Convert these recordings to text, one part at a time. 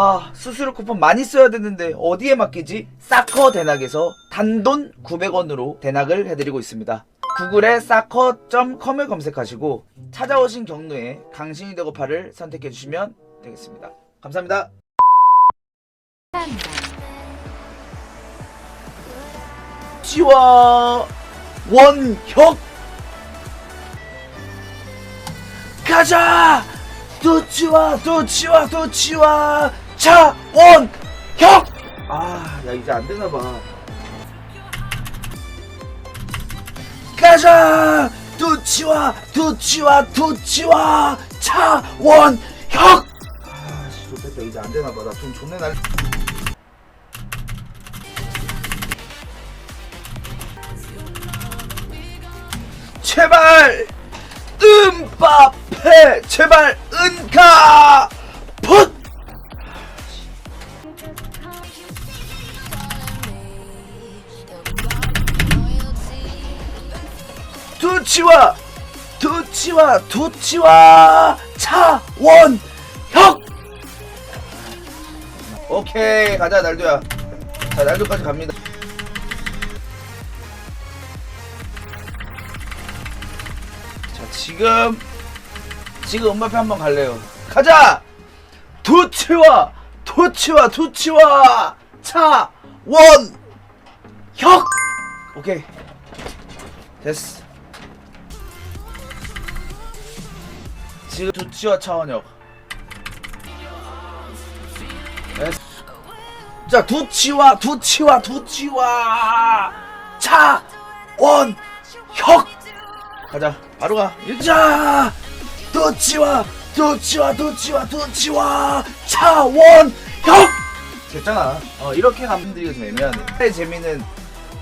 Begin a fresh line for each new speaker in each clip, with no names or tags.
아 수수료 쿠폰 많이 써야 되는데 어디에 맡기지? 사커 대낙에서 단돈 900원으로 대낙을 해드리고 있습니다. 구글에 사커.com을 검색하시고 찾아오신 경로에 강신이 되고파를 선택해 주시면 되겠습니다. 감사합니다. 지와 원혁 가자 도치와 도치와 도치와 차원혁 아야 이제 안 되나 봐. 가자! 도치와 도치와 도치와 차원혁 아 씨 좋겠다. 이제 안 되나 봐 나 돈 존내 날 제발! 음바페! 제발 은카 두치와 두치와 두치와 차원혁! 오케이 가자 날도야. 자 날도까지 갑니다. 자 지금 지금 음바페 한번 갈래요. 가자! 두치와 두치와 두치와 차원혁! 오케이. 됐어 지금 두치와 차원혁 됐어 자 두치와 두치와 두치와. 차원혁 가자. 바로 가. 일자. 도치와 도치와 도치와 도치와. 차원혁 됐잖아. 어 이렇게 좀 애매하네. 의 재미는.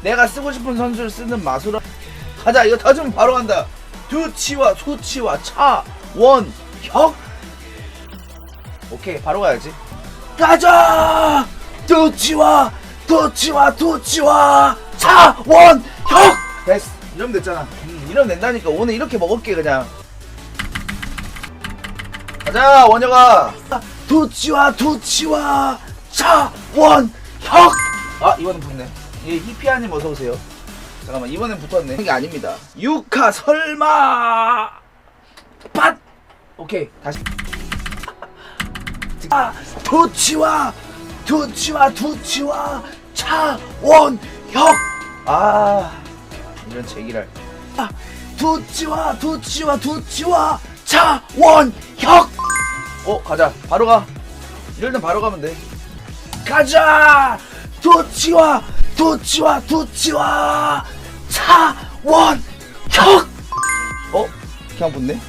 내가 쓰고 싶은 선수를 쓰는 마술아 가자. 이거 터지면 바로 간다. 도치와 소치와 차 원혁. 오케이 바로 가야지. 가자! 도치와 도치와 도치와. 차원혁! 됐어. 이러면 됐잖아. 음, 이러면 된다니까. 오늘 이렇게 먹을게 그냥. 가자 원혁아. 도치와 도치와. 차원혁! 아 이번엔 붙네. 예 히피아님 어서오세요. 잠깐만 이번엔 붙었네. 이게 아닙니다. 유카 설마! 팟 오케이. 다시. 아, 도치와 도치와 도치와 차원혁. 아 이런 제기랄 아, 도치와 도치와 도치와 차원혁. 어 가자. 바로 가. 이럴 땐 바로 가면 돼. 가자! 도치와 도치와 도치와 차원혁. 어? 그냥 붙네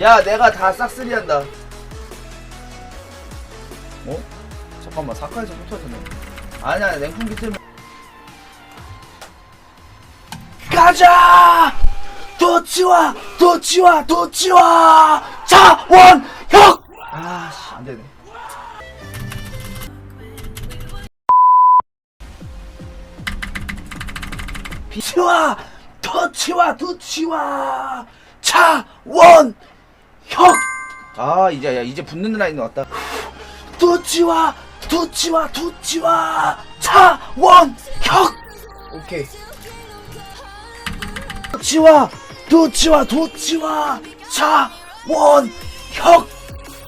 야 내가 다 싹쓸이 한다. 어? 잠깐만 사카에서 붙어졌네. 아니야 냉풍기 틀면. 가자! 도치와 도치와 도치와! 차원혁! 아씨 안되네. 비치와 도치와 도치와! 차원혁 아 이제 야 이제 붙는 라인 왔다. 도치와 도치와 도치와. 차원 혁! 오케이. 도치와 도치와 도치와. 차원 혁!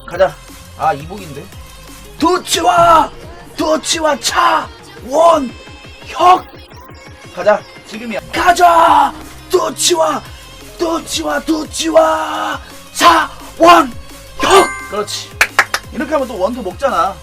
가자. 아 이복인데? 도치와 도치와 차원 혁! 가자. 지금이야. 가자! 도치와 도치와 도치와 차원혁 그렇지. 이렇게 하면 또 원투 먹잖아